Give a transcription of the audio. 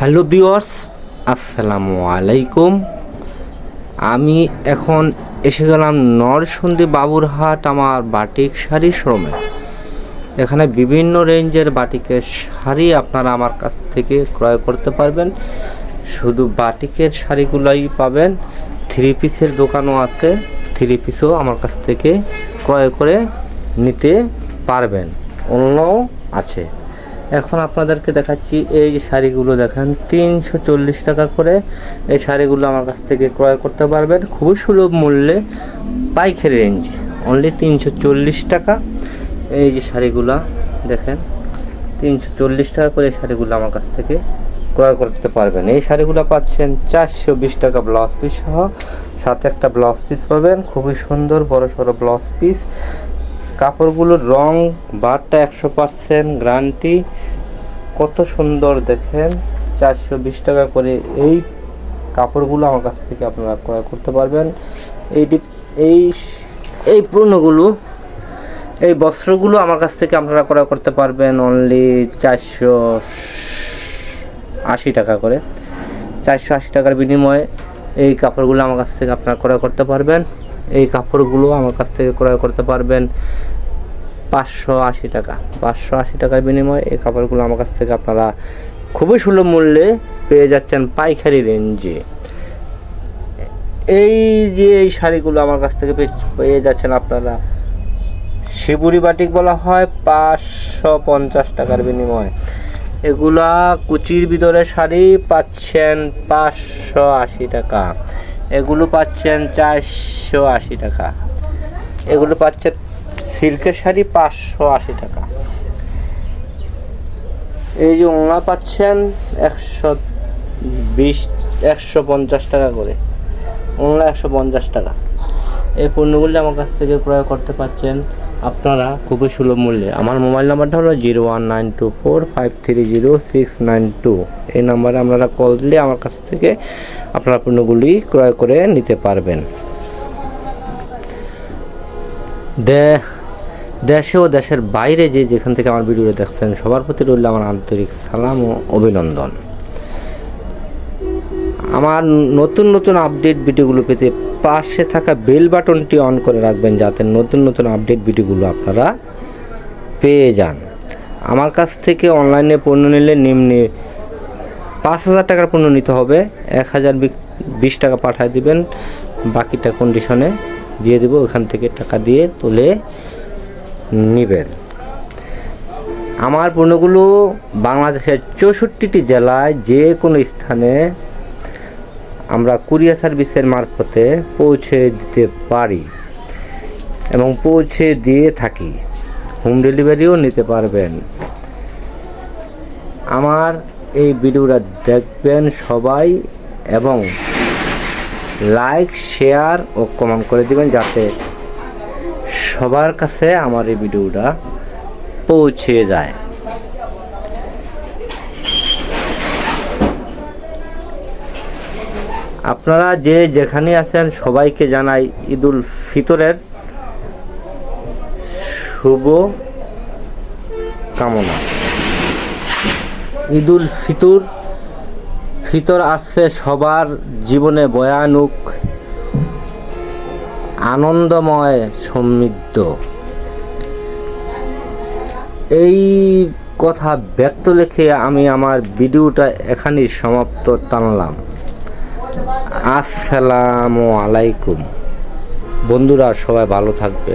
Hello বিওয়ার্স আসসালামু আলাইকুম। আমি এখন এসে গেলাম নরসন্দী বাবুরহাট আমার বাটিক শাড়ি শ্রমে এখানে বিভিন্ন রেঞ্জের বাটিকের শাড়ি আপনারা আমার কাছ থেকে ক্রয় করতে পারবেন। শুধু বাটিকের শাড়িগুলোই পাবেন। থ্রি পিসের দোকানও আছে। থ্রি পিসও আমার কাছ থেকে ক্রয় করে নিতে পারবেন। অন্যও আছে। এখন আপনাদেরকে দেখাচ্ছি এই যে শাড়িগুলো দেখেন, তিনশো চল্লিশ টাকা করে এই শাড়িগুলো আমার কাছ থেকে ক্রয় করতে পারবেন। খুবই সুলভ মূল্যে পাইকারি রেঞ্জ অনলি তিনশো চল্লিশ টাকা। এই যে শাড়িগুলো দেখেন, তিনশো চল্লিশ টাকা করে এই শাড়িগুলো আমার কাছ থেকে ক্রয় করতে পারবেন। এই শাড়িগুলো পাচ্ছেন চারশো বিশ টাকা ব্লাউজ পিস সহ। সাথে একটা ব্লাউজ পিস পাবেন, খুবই সুন্দর বড় সড়ো ব্লাউজ পিস কাপড়গুলোর রং, বারটা একশো পার্সেন্ট গ্যারান্টি কত সুন্দর দেখেন, চারশো বিশ টাকা করে এই কাপড়গুলো আমার কাছ থেকে আপনারা ক্রয় করতে পারবেন। এই এই এই পণ্যগুলো, এই বস্ত্রগুলো আমার কাছ থেকে আপনারা ক্রয় করতে পারবেন অনলি চারশো আশি টাকা করে। চারশো আশি টাকার বিনিময়ে এই কাপড়গুলো আমার কাছ থেকে আপনারা ক্রয় করতে পারবেন। এই কাপড়গুলো আমার কাছ থেকে ক্রয় করতে পারবেন পাঁচশো আশি টাকা। পাঁচশো আশি টাকার বিনিময়ে এই কাপড়গুলো আমার কাছ থেকে আপনারা খুবই সুলভ মূল্যে পেয়ে যাচ্ছেন পাইকারি রেঞ্জে। এই যে এই শাড়িগুলো আমার কাছ থেকে পেয়ে যাচ্ছেন আপনারা, শিবুরি বাটিক বলা হয়, পাঁচশো পঞ্চাশ টাকার বিনিময়ে। এগুলা কুচির ভিতরে শাড়ি পাচ্ছেন পাঁচশো আশি টাকা। এগুলো পাচ্ছেন চারশো আশি টাকা। এগুলো পাচ্ছেন সিল্কের শাড়ি পাঁচশো আশি টাকা। এই যে ওনা পাচ্ছেন একশো বিশ, একশো পঞ্চাশ টাকা করে। ওনা একশো পঞ্চাশ টাকা। এই পণ্যগুলি আমার কাছ থেকে ক্রয় করতে পারছেন আপনারা খুবই সুলভ মূল্যে। আমার মোবাইল নাম্বারটা হলো zero one nine two four five three zero six nine two. এই নাম্বারে আপনারা কল দিলে আমার কাছ থেকে আপনারা পণ্যগুলি ক্রয় করে নিতে পারবেন। দে দেশে ও দেশের বাইরে যে যেখান থেকে আমার ভিডিওটা দেখছেন, সবার প্রতি রইল আমার আন্তরিক সালাম ও অভিনন্দন। আমার নতুন নতুন আপডেট ভিডিওগুলো পেতে পাশে থাকা বেল বাটনটি অন করে রাখবেন যাতে নতুন নতুন আপডেট ভিডিওগুলো আপনারা পেয়ে যান। আমার কাছ থেকে অনলাইনে পণ্য নিলে নিম্নে পাঁচ হাজার টাকার পণ্য নিতে হবে। এক হাজার বিশ টাকা পাঠিয়ে দিবেন। বাকিটা কন্ডিশনে দিয়ে দেবো। ওখান থেকে টাকা দিয়ে তুলে নেবেন। আমার পণ্যগুলো বাংলাদেশের চৌষট্টিটি জেলায় যে কোনো স্থানে আমরা কুরিয়ার সার্ভিসের মারফতে পৌঁছে দিতে পারি এবং পৌঁছে দিয়ে থাকি। হোম ডেলিভারিও নিতে পারবেন। আমার এই ভিডিওটা দেখবেন সবাই এবং লাইক, শেয়ার ও কমেন্ট করে দিবেন যাতে সবার কাছে আমার এই ভিডিওটা পৌঁছে যায়। আপনারা যে যেখানে আছেন সবাইকে জানাই ঈদুল ফিতরের শুভ কামনা। ঈদুল ফিতর ফিতর আসছে সবার জীবনে ভয়ানুক আনন্দময় সমৃদ্ধ। এই কথা ব্যক্ত লিখে আমি আমার ভিডিওটা এখানেই সমাপ্ত টানলাম। আসসালামু আলাইকুম। বন্ধুরা, সবাই ভালো থাকবে